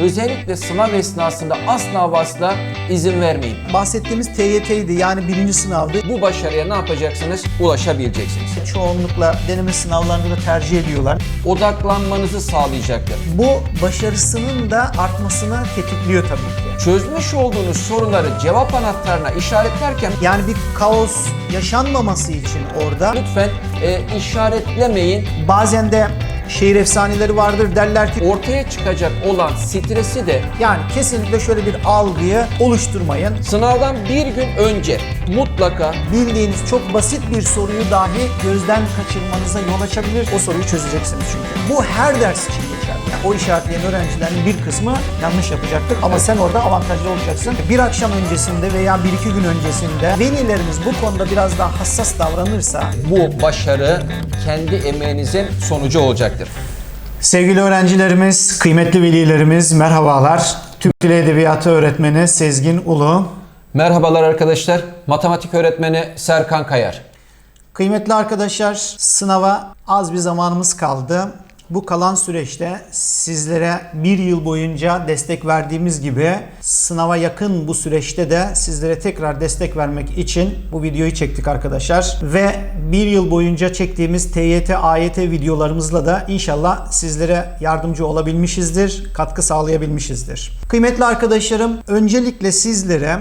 özellikle sınav esnasında asla asla izin vermeyin. Bahsettiğimiz TYT'ydi yani birinci sınavdı. Bu başarıya ne yapacaksınız? Ulaşabileceksiniz. Çoğunlukla deneme sınavlarında da tercih ediyorlar. Odaklanmanızı sağlayacaktır. Bu başarısının da artmasına tetikliyor tabii ki. Çözmüş olduğunuz soruları cevap anahtarına işaretlerken Yani bir kaos yaşanmaması için orada lütfen e, işaretlemeyin. bazen de şehir efsaneleri vardır derler ki Ortaya çıkacak olan stresi de yani kesinlikle şöyle bir algıyı oluşturmayın. sınavdan bir gün önce mutlaka Bildiğiniz çok basit bir soruyu dahi gözden kaçırmanıza yol açabilir. O soruyu çözeceksiniz çünkü. Bu her ders için geçer. Yani o işaretleyen öğrencilerin bir kısmı yanlış yapacaktır ama sen orada avantajlı olacaksın. Bir akşam öncesinde veya bir iki gün öncesinde velilerimiz bu konuda biraz daha hassas davranırsa bu başarı kendi emeğinizin sonucu olacaktır. Sevgili öğrencilerimiz, kıymetli velilerimiz merhabalar. Türk Dili Edebiyatı öğretmeni Sezgin Ulu. Merhabalar arkadaşlar. Matematik öğretmeni Serkan Kayar. Kıymetli arkadaşlar, sınava az bir zamanımız kaldı. Bu kalan süreçte sizlere bir yıl boyunca destek verdiğimiz gibi sınava yakın bu süreçte de sizlere tekrar destek vermek için bu videoyu çektik arkadaşlar. Ve bir yıl boyunca çektiğimiz TYT, AYT videolarımızla da inşallah sizlere yardımcı olabilmişizdir, katkı sağlayabilmişizdir. Kıymetli arkadaşlarım, öncelikle sizlere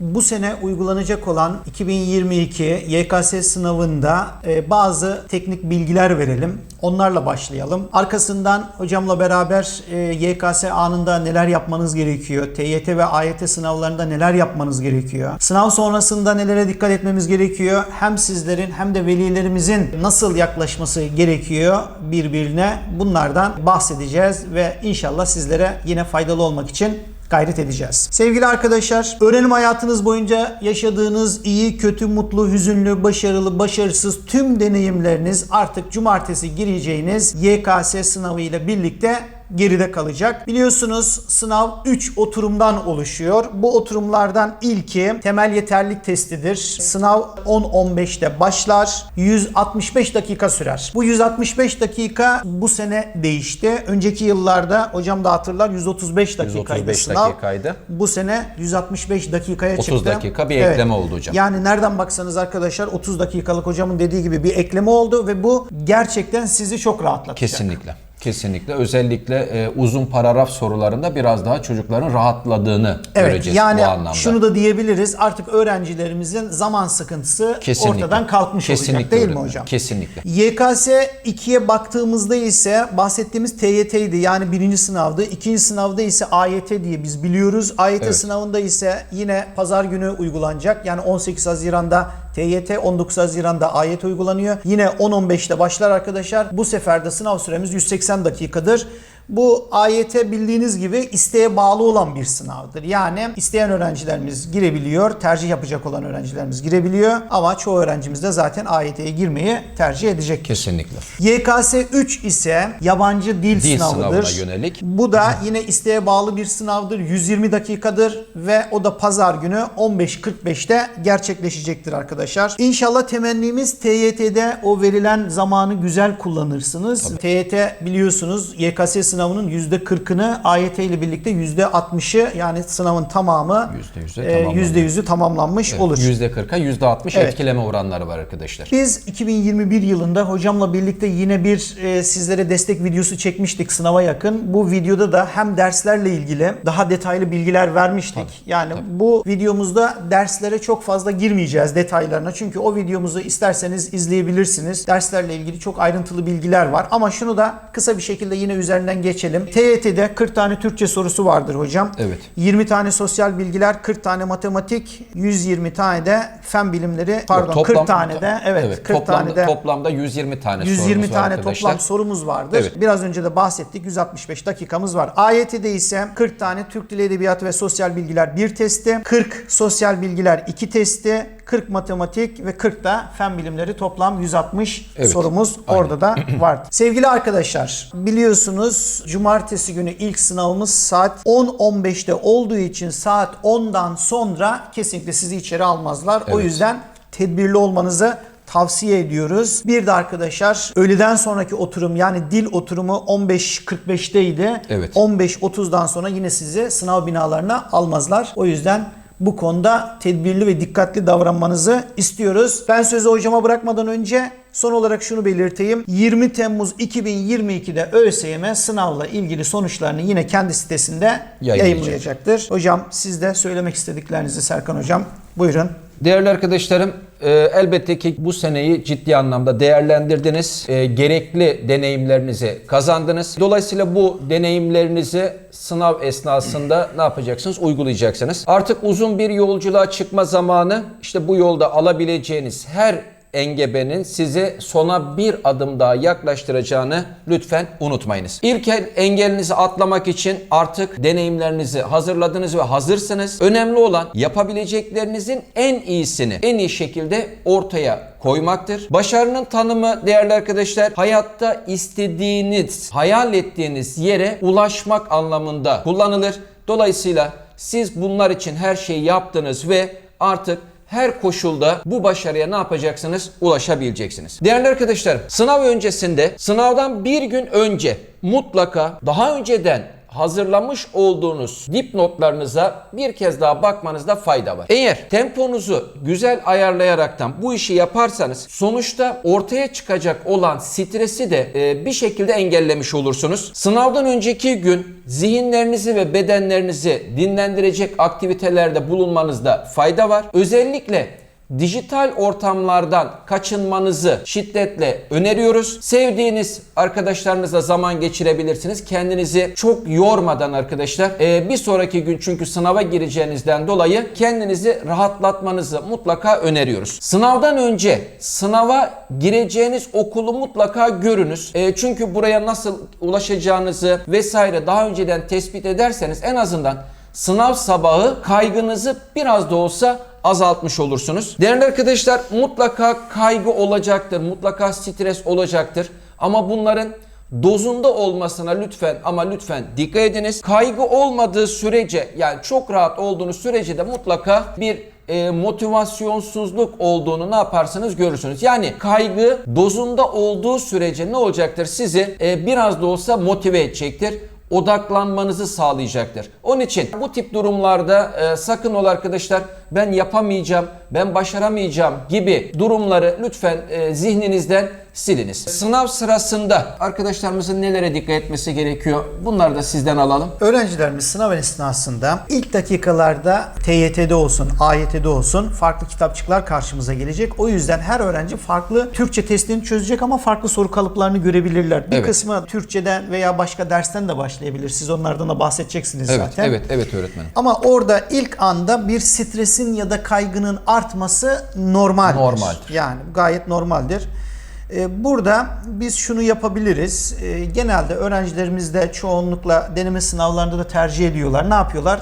bu sene uygulanacak olan 2022 YKS sınavında e, bazı teknik bilgiler verelim. Onlarla başlayalım. Arkasından hocamla beraber e, YKS anında neler yapmanız gerekiyor? TYT ve AYT sınavlarında neler yapmanız gerekiyor? Sınav sonrasında nelere dikkat etmemiz gerekiyor? Hem sizlerin hem de velilerimizin nasıl yaklaşması gerekiyor birbirine? Bunlardan bahsedeceğiz ve inşallah sizlere yine faydalı olmak için gayret edeceğiz. Sevgili arkadaşlar, öğrenim hayatınız boyunca yaşadığınız iyi, kötü, mutlu, hüzünlü, başarılı, başarısız tüm deneyimleriniz artık cumartesi gireceğiniz YKS sınavı ile birlikte geride kalacak. Biliyorsunuz sınav 3 oturumdan oluşuyor. Bu oturumlardan ilki temel yeterlilik testidir. Sınav 10-15'te başlar. 165 dakika sürer. Bu 165 dakika bu sene değişti. Önceki yıllarda hocam da hatırlar 135 dakikaydı 135 sınav. dakikaydı. Bu sene 165 dakikaya 30 çıktı. dakika bir ekleme oldu hocam. Yani nereden baksanız arkadaşlar 30 dakikalık hocamın dediği gibi bir ekleme oldu ve bu gerçekten sizi çok rahatlatacak. Kesinlikle. Kesinlikle. Özellikle e, uzun paragraf sorularında biraz daha çocukların rahatladığını Evet göreceğiz yani bu anlamda. şunu da diyebiliriz artık öğrencilerimizin zaman sıkıntısı Kesinlikle. ortadan kalkmış Kesinlikle olacak değil mi öyle. hocam? Kesinlikle. YKS 2'ye baktığımızda ise bahsettiğimiz TYT'ydi yani birinci sınavdı. İkinci sınavda ise AYT diye biz biliyoruz. AYT Evet. sınavında ise yine pazar günü uygulanacak. Yani 18 Haziran'da TYT, 19 Haziran'da AYT uygulanıyor. Yine 10-15'te başlar arkadaşlar. Bu sefer de sınav süremiz 180 dakikadır. Bu AYT bildiğiniz gibi isteğe bağlı olan bir sınavdır. Yani isteyen öğrencilerimiz girebiliyor, tercih yapacak olan öğrencilerimiz girebiliyor ama çoğu öğrencimiz de zaten AYT'ye girmeyi tercih edecek. Kesinlikle. YKS 3 ise yabancı dil, Dil sınavıdır. sınavına yönelik. Bu da yine isteğe bağlı bir sınavdır. 120 dakikadır ve o da pazar günü 15.45'te gerçekleşecektir arkadaşlar. İnşallah temennimiz TYT'de o verilen zamanı güzel kullanırsınız. TYT biliyorsunuz YKS sınavının %40'ını AYT ile birlikte %60'ı yani sınavın tamamı %100'e e. %100'ü tamamlanmış olur. %40'a %60 Evet. etkileme oranları var arkadaşlar. Biz 2021 yılında hocamla birlikte yine bir e, sizlere destek videosu çekmiştik sınava yakın. Bu videoda da hem derslerle ilgili daha detaylı bilgiler vermiştik. yani bu videomuzda derslere çok fazla girmeyeceğiz detaylarına. Çünkü o videomuzu isterseniz izleyebilirsiniz. Derslerle ilgili çok ayrıntılı bilgiler var. Ama şunu da kısa bir şekilde yine üzerinden geçelim. TYT'de 40 tane Türkçe sorusu vardır hocam. Evet. 20 tane sosyal bilgiler, 40 tane matematik, 120 tane de fen bilimleri, pardon Yok, 40 tane de evet, 40 toplamda, tane de toplamda 120 tane 120 sorumuz var tane arkadaşlar. toplam sorumuz vardır. Evet. Biraz önce de bahsettik. 165 dakikamız var. AYT'de ise 40 tane Türk Dili Edebiyatı ve Sosyal Bilgiler 1 testi, 40 Sosyal Bilgiler 2 testi, 40 matematik ve 40 da fen bilimleri toplam 160 Evet, sorumuz aynen. orada da var. Sevgili arkadaşlar biliyorsunuz cumartesi günü ilk sınavımız saat 10-15'te olduğu için saat 10'dan sonra kesinlikle sizi içeri almazlar. O Evet. yüzden tedbirli olmanızı tavsiye ediyoruz. Bir de arkadaşlar öğleden sonraki oturum yani dil oturumu 15.45'teydi. Evet. 15.30'dan sonra yine sizi sınav binalarına almazlar. O yüzden bu konuda tedbirli ve dikkatli davranmanızı istiyoruz. Ben sözü hocama bırakmadan önce son olarak şunu belirteyim. 20 Temmuz 2022'de ÖSYM sınavla ilgili sonuçlarını yine kendi sitesinde Yayınlayacak. yayınlayacaktır. Hocam siz de söylemek istediklerinizi Serkan hocam buyurun. Değerli arkadaşlarım, e, elbette ki bu seneyi ciddi anlamda değerlendirdiniz. E, gerekli deneyimlerinizi kazandınız. Dolayısıyla bu deneyimlerinizi sınav esnasında ne yapacaksınız? Uygulayacaksınız. Artık uzun bir yolculuğa çıkma zamanı. İşte bu yolda alabileceğiniz her engebenin sizi sona bir adım daha yaklaştıracağını lütfen unutmayınız. İlk el- engelinizi atlamak için artık deneyimlerinizi hazırladınız ve hazırsınız. Önemli olan yapabileceklerinizin en iyisini en iyi şekilde ortaya koymaktır. Başarının tanımı değerli arkadaşlar hayatta istediğiniz, hayal ettiğiniz yere ulaşmak anlamında kullanılır. Dolayısıyla siz bunlar için her şeyi yaptınız ve artık her koşulda bu başarıya ne yapacaksınız? Ulaşabileceksiniz. Değerli arkadaşlar, sınav öncesinde, sınavdan bir gün önce mutlaka daha önceden hazırlamış olduğunuz dipnotlarınıza bir kez daha bakmanızda fayda var. Eğer temponuzu güzel ayarlayaraktan bu işi yaparsanız sonuçta ortaya çıkacak olan stresi de e, bir şekilde engellemiş olursunuz. Sınavdan önceki gün zihinlerinizi ve bedenlerinizi dinlendirecek aktivitelerde bulunmanızda fayda var. Özellikle dijital ortamlardan kaçınmanızı şiddetle öneriyoruz. Sevdiğiniz arkadaşlarınızla zaman geçirebilirsiniz. Kendinizi çok yormadan arkadaşlar. Ee, bir sonraki gün çünkü sınava gireceğinizden dolayı kendinizi rahatlatmanızı mutlaka öneriyoruz. Sınavdan önce sınava gireceğiniz okulu mutlaka görünüz. Ee, çünkü buraya nasıl ulaşacağınızı vesaire daha önceden tespit ederseniz en azından sınav sabahı kaygınızı biraz da olsa azaltmış olursunuz. Değerli arkadaşlar mutlaka kaygı olacaktır, mutlaka stres olacaktır. Ama bunların dozunda olmasına lütfen ama lütfen dikkat ediniz. Kaygı olmadığı sürece yani çok rahat olduğunuz sürece de mutlaka bir e, motivasyonsuzluk olduğunu ne yaparsınız görürsünüz. Yani kaygı dozunda olduğu sürece ne olacaktır? Sizi e, biraz da olsa motive edecektir odaklanmanızı sağlayacaktır. Onun için bu tip durumlarda e, sakın ol arkadaşlar ben yapamayacağım, ben başaramayacağım gibi durumları lütfen e, zihninizden siliniz. Sınav sırasında arkadaşlarımızın nelere dikkat etmesi gerekiyor? Bunları da sizden alalım. Öğrencilerimiz sınav esnasında ilk dakikalarda TYT'de olsun, AYT'de olsun farklı kitapçıklar karşımıza gelecek. O yüzden her öğrenci farklı Türkçe testini çözecek ama farklı soru kalıplarını görebilirler. Bir Evet. kısmı Türkçeden veya başka dersten de başlayabilir. Siz onlardan da bahsedeceksiniz Evet, zaten. evet, evet öğretmenim. Ama orada ilk anda bir stresin ya da kaygının artması normaldir. Normaldir. Yani gayet normaldir. Ee, Burada biz şunu yapabiliriz. Ee, Genelde öğrencilerimiz de çoğunlukla deneme sınavlarında da tercih ediyorlar. Ne yapıyorlar?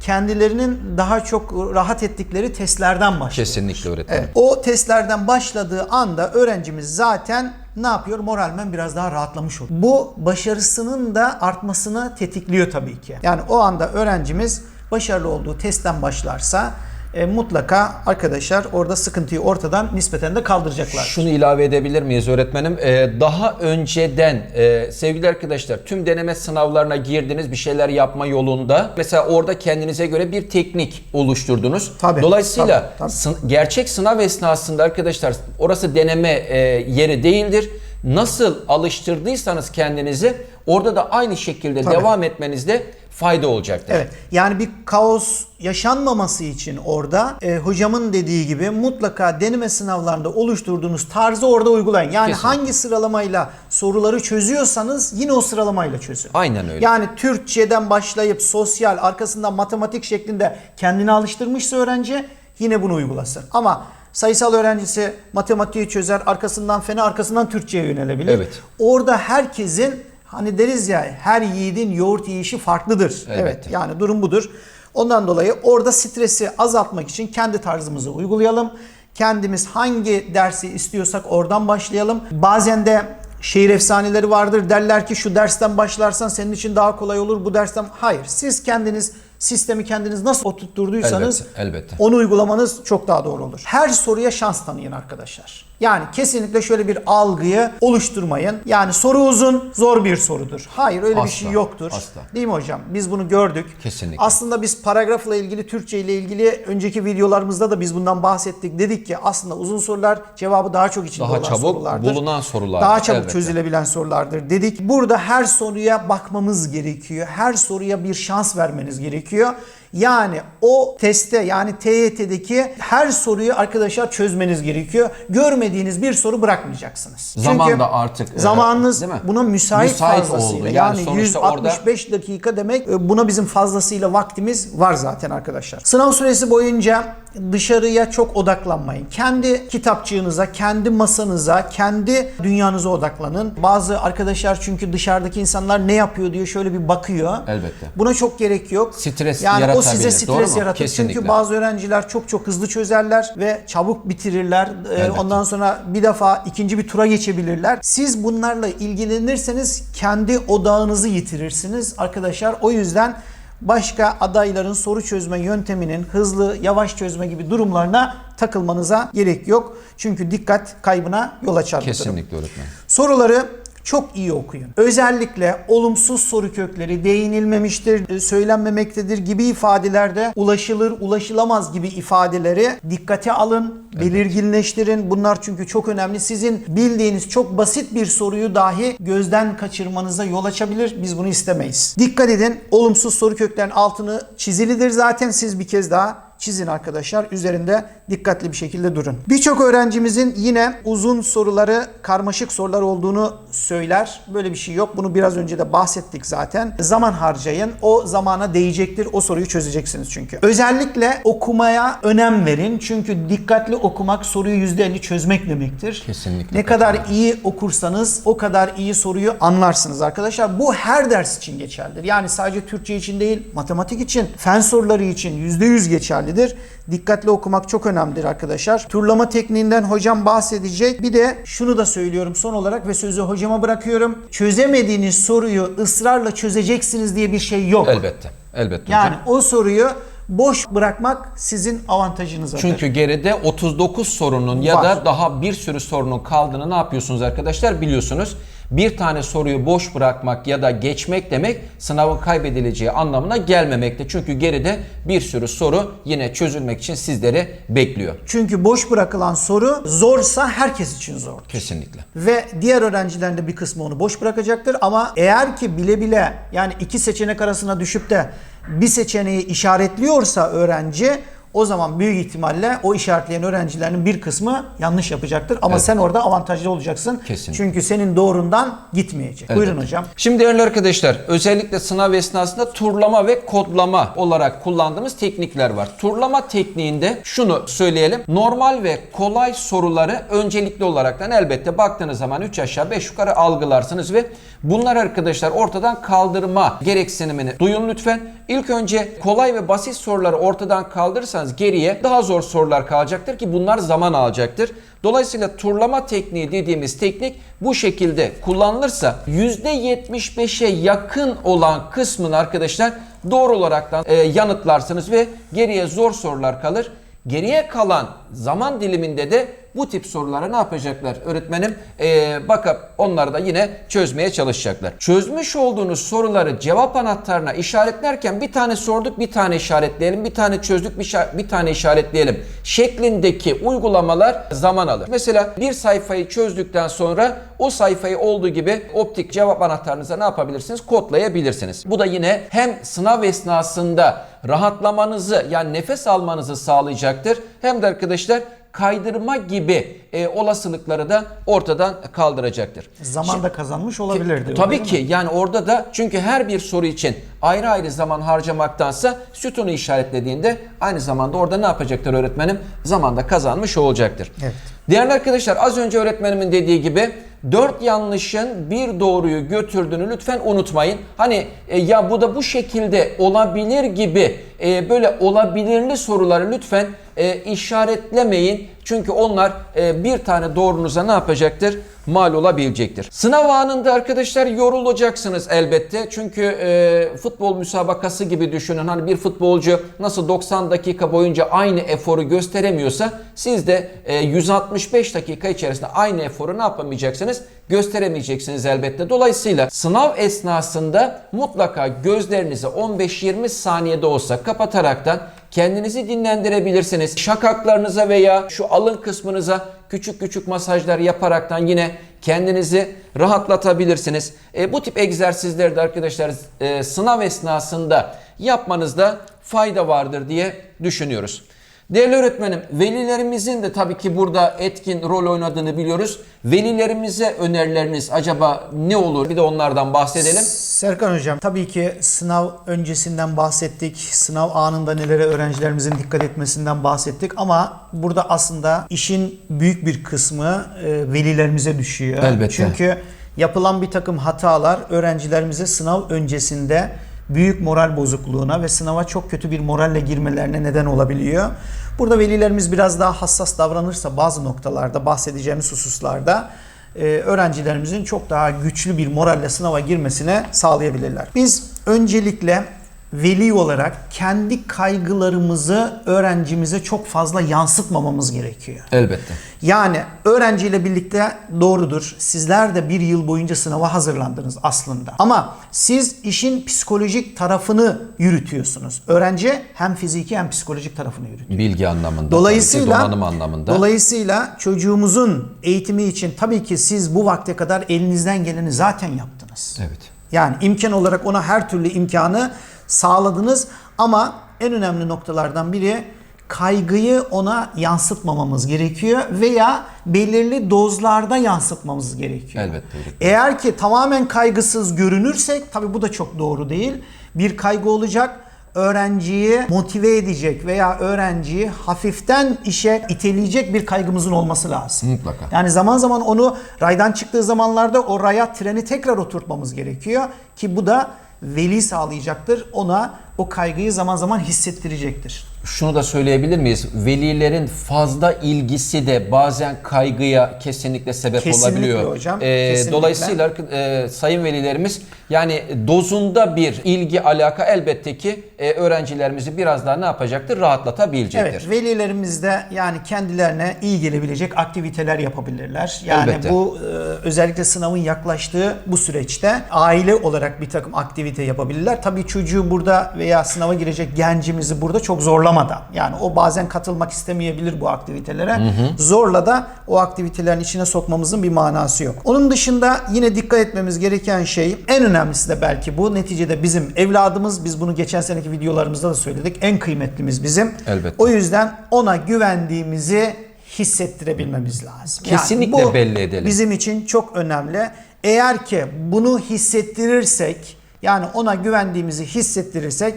Kendilerinin daha çok rahat ettikleri testlerden başlıyor. Kesinlikle öğretmenim. Evet. O testlerden başladığı anda öğrencimiz zaten ne yapıyor? Moralmen biraz daha rahatlamış oluyor. Bu başarısının da artmasını tetikliyor tabii ki. Yani o anda öğrencimiz başarılı olduğu testten başlarsa e, mutlaka arkadaşlar orada sıkıntıyı ortadan nispeten de kaldıracaklar. Şunu ilave edebilir miyiz öğretmenim? Ee, daha önceden e, sevgili arkadaşlar tüm deneme sınavlarına girdiniz bir şeyler yapma yolunda. Mesela orada kendinize göre bir teknik oluşturdunuz. Tabii, Dolayısıyla tabii, tabii. sın- gerçek sınav esnasında arkadaşlar orası deneme e, yeri değildir. Nasıl alıştırdıysanız kendinizi orada da aynı şekilde Tabii. devam etmenizde fayda olacaktır. Evet. Yani bir kaos yaşanmaması için orada e, hocamın dediği gibi mutlaka deneme sınavlarında oluşturduğunuz tarzı orada uygulayın. Yani Kesinlikle. hangi sıralamayla soruları çözüyorsanız yine o sıralamayla çözün. Aynen öyle. Yani Türkçeden başlayıp sosyal arkasından matematik şeklinde kendini alıştırmışsa öğrenci yine bunu uygulasın. Ama sayısal öğrencisi matematiği çözer arkasından fena arkasından Türkçe'ye yönelebilir. Evet. Orada herkesin hani deriz ya her yiğidin yoğurt yiyişi farklıdır. Elbette. Evet yani durum budur. Ondan dolayı orada stresi azaltmak için kendi tarzımızı uygulayalım. Kendimiz hangi dersi istiyorsak oradan başlayalım. Bazen de şehir efsaneleri vardır. Derler ki şu dersten başlarsan senin için daha kolay olur. Bu dersten hayır. Siz kendiniz Sistemi kendiniz nasıl oturtturduysanız Elbette, elbette. onu uygulamanız çok daha doğru olur. Her soruya şans tanıyın arkadaşlar. Yani kesinlikle şöyle bir algıyı oluşturmayın. Yani soru uzun, zor bir sorudur. Hayır öyle bir Asla, şey yoktur. asla. Değil mi hocam? Biz bunu gördük. Kesinlikle. Aslında biz paragrafla ilgili, Türkçe ile ilgili önceki videolarımızda da biz bundan bahsettik. Dedik ki aslında uzun sorular cevabı daha çok içinde Daha olan çabuk sorulardır. bulunan sorulardır, Daha çabuk elbette. çözülebilen sorulardır dedik. Burada her soruya bakmamız gerekiyor. Her soruya bir şans vermeniz gerekiyor. Yani o testte yani TYT'deki her soruyu arkadaşlar çözmeniz gerekiyor. Görmediğiniz bir soru bırakmayacaksınız. Zaman da artık, e, zamanınız değil mi? buna müsait, Müsait fazlasıyla. oldu. Yani Yani, sonuçta orada- 165 dakika demek e, buna bizim fazlasıyla vaktimiz var zaten arkadaşlar. Sınav süresi boyunca dışarıya çok odaklanmayın. Kendi kitapçığınıza, kendi masanıza, kendi dünyanıza odaklanın. Bazı arkadaşlar çünkü dışarıdaki insanlar ne yapıyor diye şöyle bir bakıyor. Elbette. Buna çok gerek yok. Stres yani o yaratabilir, size doğru stres yaratır. Kesinlikle. Çünkü bazı öğrenciler çok çok hızlı çözerler ve çabuk bitirirler. Ee, Elbette. ondan sonra bir defa ikinci bir tura geçebilirler. Siz bunlarla ilgilenirseniz kendi odağınızı yitirirsiniz arkadaşlar. O yüzden başka adayların soru çözme yönteminin hızlı, yavaş çözme gibi durumlarına takılmanıza gerek yok. Çünkü dikkat kaybına yol açar. Kesinlikle öğretmenim. Soruları çok iyi okuyun. Özellikle olumsuz soru kökleri değinilmemiştir, e, söylenmemektedir gibi ifadelerde ulaşılır, ulaşılamaz gibi ifadeleri dikkate alın, belirginleştirin. Bunlar çünkü çok önemli. Sizin bildiğiniz çok basit bir soruyu dahi gözden kaçırmanıza yol açabilir. Biz bunu istemeyiz. Dikkat edin. Olumsuz soru köklerinin altını çizilidir zaten. Siz bir kez daha çizin arkadaşlar. Üzerinde dikkatli bir şekilde durun. Birçok öğrencimizin yine uzun soruları, karmaşık sorular olduğunu söyler. Böyle bir şey yok. Bunu biraz önce de bahsettik zaten. Zaman harcayın. O zamana değecektir. O soruyu çözeceksiniz çünkü. Özellikle okumaya önem verin. Çünkü dikkatli okumak soruyu %50 çözmek demektir. Kesinlikle Ne kadar iyi okursanız o kadar iyi soruyu anlarsınız arkadaşlar. Bu her ders için geçerlidir. Yani sadece Türkçe için değil, matematik için, fen soruları için %100 geçerlidir. Dikkatli okumak çok önemlidir arkadaşlar. Turlama tekniğinden hocam bahsedecek. Bir de şunu da söylüyorum son olarak ve sözü hocama bırakıyorum. Çözemediğiniz soruyu ısrarla çözeceksiniz diye bir şey yok. Elbette. Elbette Yani hocam. o soruyu boş bırakmak sizin avantajınızadır. Çünkü geride 39 sorunun ya Var. da daha bir sürü sorunun kaldığını ne yapıyorsunuz arkadaşlar biliyorsunuz. Bir tane soruyu boş bırakmak ya da geçmek demek sınavın kaybedileceği anlamına gelmemekte. Çünkü geride bir sürü soru yine çözülmek için sizleri bekliyor. Çünkü boş bırakılan soru zorsa herkes için zor. Kesinlikle. Ve diğer öğrencilerin de bir kısmı onu boş bırakacaktır. Ama eğer ki bile bile yani iki seçenek arasına düşüp de bir seçeneği işaretliyorsa öğrenci o zaman büyük ihtimalle o işaretleyen öğrencilerin bir kısmı yanlış yapacaktır. Ama Evet. sen orada avantajlı olacaksın. Kesinlikle. Çünkü senin doğrundan gitmeyecek. Buyurun Elbette. hocam. Şimdi değerli arkadaşlar özellikle sınav esnasında turlama ve kodlama olarak kullandığımız teknikler var. Turlama tekniğinde şunu söyleyelim. Normal ve kolay soruları öncelikli olaraktan elbette baktığınız zaman 3 aşağı 5 yukarı algılarsınız ve bunlar arkadaşlar ortadan kaldırma gereksinimini duyun lütfen. İlk önce kolay ve basit soruları ortadan kaldırırsanız geriye daha zor sorular kalacaktır ki bunlar zaman alacaktır. Dolayısıyla turlama tekniği dediğimiz teknik bu şekilde kullanılırsa %75'e yakın olan kısmını arkadaşlar doğru olaraktan e, yanıtlarsınız ve geriye zor sorular kalır. Geriye kalan zaman diliminde de bu tip sorulara ne yapacaklar öğretmenim? Ee, bakıp onları da yine çözmeye çalışacaklar. Çözmüş olduğunuz soruları cevap anahtarına işaretlerken bir tane sorduk bir tane işaretleyelim, bir tane çözdük bir, bir tane işaretleyelim şeklindeki uygulamalar zaman alır. Mesela bir sayfayı çözdükten sonra o sayfayı olduğu gibi optik cevap anahtarınıza ne yapabilirsiniz? Kodlayabilirsiniz. Bu da yine hem sınav esnasında rahatlamanızı yani nefes almanızı sağlayacaktır. Hem de arkadaşlar kaydırma gibi e, olasılıkları da ortadan kaldıracaktır. Zaman da kazanmış olabilirdi. Tabii değil mi? ki yani orada da çünkü her bir soru için ayrı ayrı zaman harcamaktansa sütunu işaretlediğinde aynı zamanda orada ne yapacaktır öğretmenim? Zamanda kazanmış olacaktır. Evet. Değerli arkadaşlar az önce öğretmenimin dediği gibi 4 yanlışın bir doğruyu götürdüğünü lütfen unutmayın. Hani e, ya bu da bu şekilde olabilir gibi e, böyle olabilirli soruları lütfen e, işaretlemeyin. Çünkü onlar e, bir tane doğrunuza ne yapacaktır? Mal olabilecektir. Sınav anında arkadaşlar yorulacaksınız elbette. Çünkü e, futbol müsabakası gibi düşünün. Hani bir futbolcu nasıl 90 dakika boyunca aynı eforu gösteremiyorsa siz de e, 165 dakika içerisinde aynı eforu ne yapamayacaksınız? Gösteremeyeceksiniz elbette. Dolayısıyla sınav esnasında mutlaka gözlerinizi 15-20 saniyede olsa kapataraktan kendinizi dinlendirebilirsiniz. Şakaklarınıza veya şu alın kısmınıza küçük küçük masajlar yaparaktan yine kendinizi rahatlatabilirsiniz. E, bu tip egzersizleri de arkadaşlar e, sınav esnasında yapmanızda fayda vardır diye düşünüyoruz. Değerli öğretmenim, velilerimizin de tabii ki burada etkin rol oynadığını biliyoruz. Velilerimize önerileriniz acaba ne olur? Bir de onlardan bahsedelim. Serkan Hocam tabii ki sınav öncesinden bahsettik. Sınav anında nelere öğrencilerimizin dikkat etmesinden bahsettik ama burada aslında işin büyük bir kısmı e, velilerimize düşüyor. Elbette. Çünkü yapılan bir takım hatalar öğrencilerimize sınav öncesinde büyük moral bozukluğuna ve sınava çok kötü bir moralle girmelerine neden olabiliyor. Burada velilerimiz biraz daha hassas davranırsa bazı noktalarda bahsedeceğimiz hususlarda e, öğrencilerimizin çok daha güçlü bir moralle sınava girmesine sağlayabilirler. Biz öncelikle veli olarak kendi kaygılarımızı öğrencimize çok fazla yansıtmamamız gerekiyor. Elbette. Yani öğrenciyle birlikte doğrudur. Sizler de bir yıl boyunca sınava hazırlandınız aslında. Ama siz işin psikolojik tarafını yürütüyorsunuz. Öğrenci hem fiziki hem psikolojik tarafını yürütüyor. Bilgi anlamında, Dolayısıyla donanım anlamında. Dolayısıyla çocuğumuzun eğitimi için tabii ki siz bu vakte kadar elinizden geleni zaten yaptınız. evet. Yani imkan olarak ona her türlü imkanı sağladınız ama en önemli noktalardan biri kaygıyı ona yansıtmamamız gerekiyor veya belirli dozlarda yansıtmamız gerekiyor. Elbette. Eğer ki tamamen kaygısız görünürsek tabii bu da çok doğru değil. Bir kaygı olacak öğrenciyi motive edecek veya öğrenciyi hafiften işe iteleyecek bir kaygımızın olması lazım. Mutlaka. Yani zaman zaman onu raydan çıktığı zamanlarda o raya treni tekrar oturtmamız gerekiyor ki bu da veli sağlayacaktır. Ona o kaygıyı zaman zaman hissettirecektir. Şunu da söyleyebilir miyiz? Velilerin fazla ilgisi de bazen kaygıya kesinlikle sebep Kesinlikle olabiliyor. hocam, Ee, kesinlikle. dolayısıyla e, sayın velilerimiz yani dozunda bir ilgi alaka elbette ki e, öğrencilerimizi biraz daha ne yapacaktır? Rahatlatabilecektir. Evet, velilerimiz de yani kendilerine iyi gelebilecek aktiviteler yapabilirler. Yani Elbette. bu e, özellikle sınavın yaklaştığı bu süreçte aile olarak bir takım aktivite yapabilirler. Tabii çocuğu burada veya sınava girecek gencimizi burada çok zorlamadan. Yani o bazen katılmak istemeyebilir bu aktivitelere. Zorla da o aktivitelerin içine sokmamızın bir manası yok. Onun dışında yine dikkat etmemiz gereken şey en önemlisi de belki bu. Neticede bizim evladımız biz bunu geçen seneki videolarımızda da söyledik. En kıymetlimiz bizim. Elbette. O yüzden ona güvendiğimizi hissettirebilmemiz lazım. Kesinlikle belli edelim. Bizim için çok önemli. Eğer ki bunu hissettirirsek, yani ona güvendiğimizi hissettirirsek,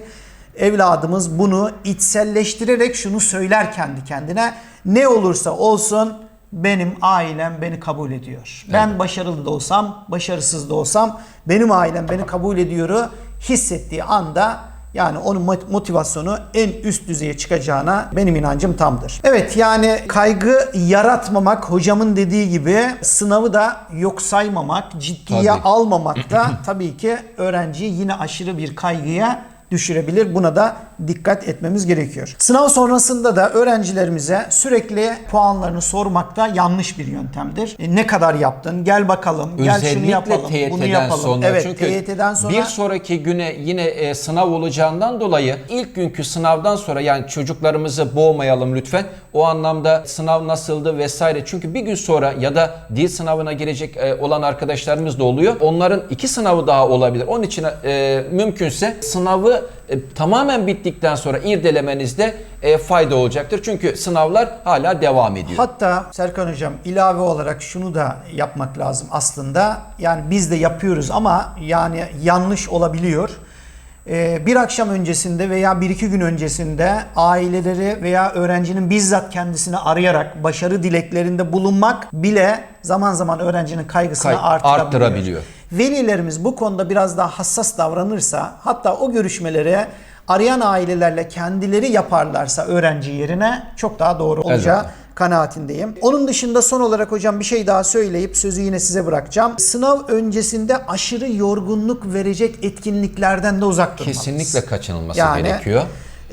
evladımız bunu içselleştirerek şunu söyler kendi kendine. Ne olursa olsun benim ailem beni kabul ediyor. Ben başarılı da olsam, başarısız da olsam benim ailem beni kabul ediyoru hissettiği anda yani onun mot- motivasyonu en üst düzeye çıkacağına benim inancım tamdır. Evet yani kaygı yaratmamak hocamın dediği gibi sınavı da yok saymamak, ciddiye Tabii. almamak da tabii ki öğrenciyi yine aşırı bir kaygıya düşürebilir. Buna da dikkat etmemiz gerekiyor. Sınav sonrasında da öğrencilerimize sürekli puanlarını sormak da yanlış bir yöntemdir. E, ne kadar yaptın? Gel bakalım. Gel şunu Özellikle yapalım. bunu TYT'den yapalım. sonra. Evet, Çünkü TYT'den sonra bir sonraki güne yine e, sınav olacağından dolayı ilk günkü sınavdan sonra yani çocuklarımızı boğmayalım lütfen. O anlamda sınav nasıldı vesaire. Çünkü bir gün sonra ya da dil sınavına girecek e, olan arkadaşlarımız da oluyor. Onların iki sınavı daha olabilir. Onun için e, mümkünse sınavı e, tamamen bittikten sonra irdelemenizde e, fayda olacaktır. Çünkü sınavlar hala devam ediyor. Hatta Serkan Hocam ilave olarak şunu da yapmak lazım aslında. Yani biz de yapıyoruz ama yani yanlış olabiliyor. Ee, bir akşam öncesinde veya bir iki gün öncesinde aileleri veya öğrencinin bizzat kendisini arayarak başarı dileklerinde bulunmak bile zaman zaman öğrencinin kaygısını Kay- artırabiliyor. Velilerimiz bu konuda biraz daha hassas davranırsa hatta o görüşmelere arayan ailelerle kendileri yaparlarsa öğrenci yerine çok daha doğru olacağı Elbette. kanaatindeyim. Onun dışında son olarak hocam bir şey daha söyleyip sözü yine size bırakacağım. Sınav öncesinde aşırı yorgunluk verecek etkinliklerden de uzak durmalıyız. Kesinlikle kaçınılması Yani gerekiyor.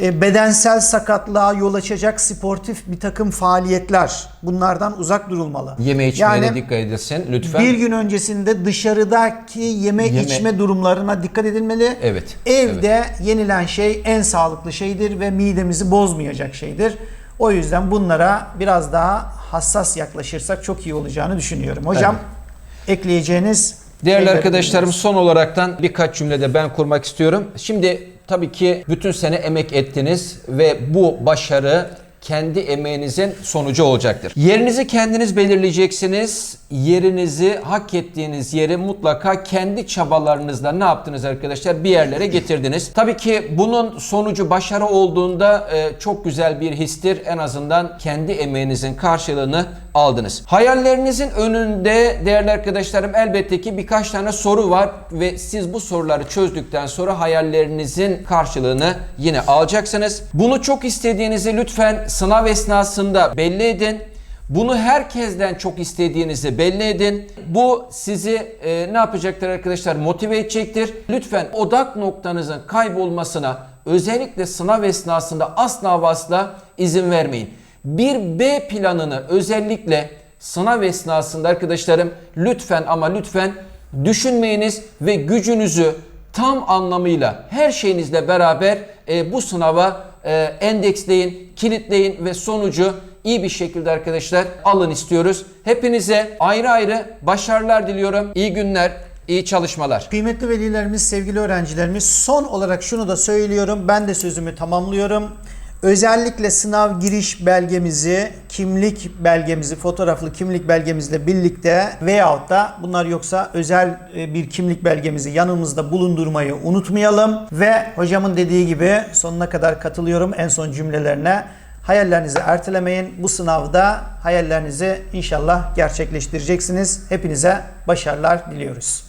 E, bedensel sakatlığa yol açacak sportif bir takım faaliyetler bunlardan uzak durulmalı. Yeme içmeye Yani dikkat edilsin lütfen. bir gün öncesinde dışarıdaki yeme, Yeme- içme durumlarına dikkat edilmeli. Evet, Evde yenilen şey en sağlıklı şeydir ve midemizi bozmayacak şeydir. O yüzden bunlara biraz daha hassas yaklaşırsak çok iyi olacağını düşünüyorum. Hocam ekleyeceğiniz Değerli arkadaşlarım son olaraktan birkaç cümlede ben kurmak istiyorum. Şimdi tabii ki bütün sene emek ettiniz ve bu başarı kendi emeğinizin sonucu olacaktır. Yerinizi kendiniz belirleyeceksiniz. Yerinizi, hak ettiğiniz yeri mutlaka kendi çabalarınızla ne yaptınız arkadaşlar? Bir yerlere getirdiniz. Tabii ki bunun sonucu başarı olduğunda e, çok güzel bir histir. En azından kendi emeğinizin karşılığını aldınız. Hayallerinizin önünde değerli arkadaşlarım elbette ki birkaç tane soru var ve siz bu soruları çözdükten sonra hayallerinizin karşılığını yine alacaksınız. Bunu çok istediğinizi lütfen sınav esnasında belli edin. Bunu herkesten çok istediğinizi belli edin. Bu sizi e, ne yapacaktır arkadaşlar? Motive edecektir. Lütfen odak noktanızın kaybolmasına özellikle sınav esnasında asla ve asla izin vermeyin. Bir B planını özellikle sınav esnasında arkadaşlarım lütfen ama lütfen düşünmeyiniz ve gücünüzü tam anlamıyla her şeyinizle beraber e, bu sınava e, endeksleyin, kilitleyin ve sonucu iyi bir şekilde arkadaşlar alın istiyoruz. Hepinize ayrı ayrı başarılar diliyorum. İyi günler, iyi çalışmalar. Kıymetli velilerimiz, sevgili öğrencilerimiz son olarak şunu da söylüyorum. Ben de sözümü tamamlıyorum. Özellikle sınav giriş belgemizi, kimlik belgemizi, fotoğraflı kimlik belgemizle birlikte veyahut da bunlar yoksa özel e, bir kimlik belgemizi yanımızda bulundurmayı unutmayalım. Ve hocamın dediği gibi sonuna kadar katılıyorum en son cümlelerine. Hayallerinizi ertelemeyin. Bu sınavda hayallerinizi inşallah gerçekleştireceksiniz. Hepinize başarılar diliyoruz.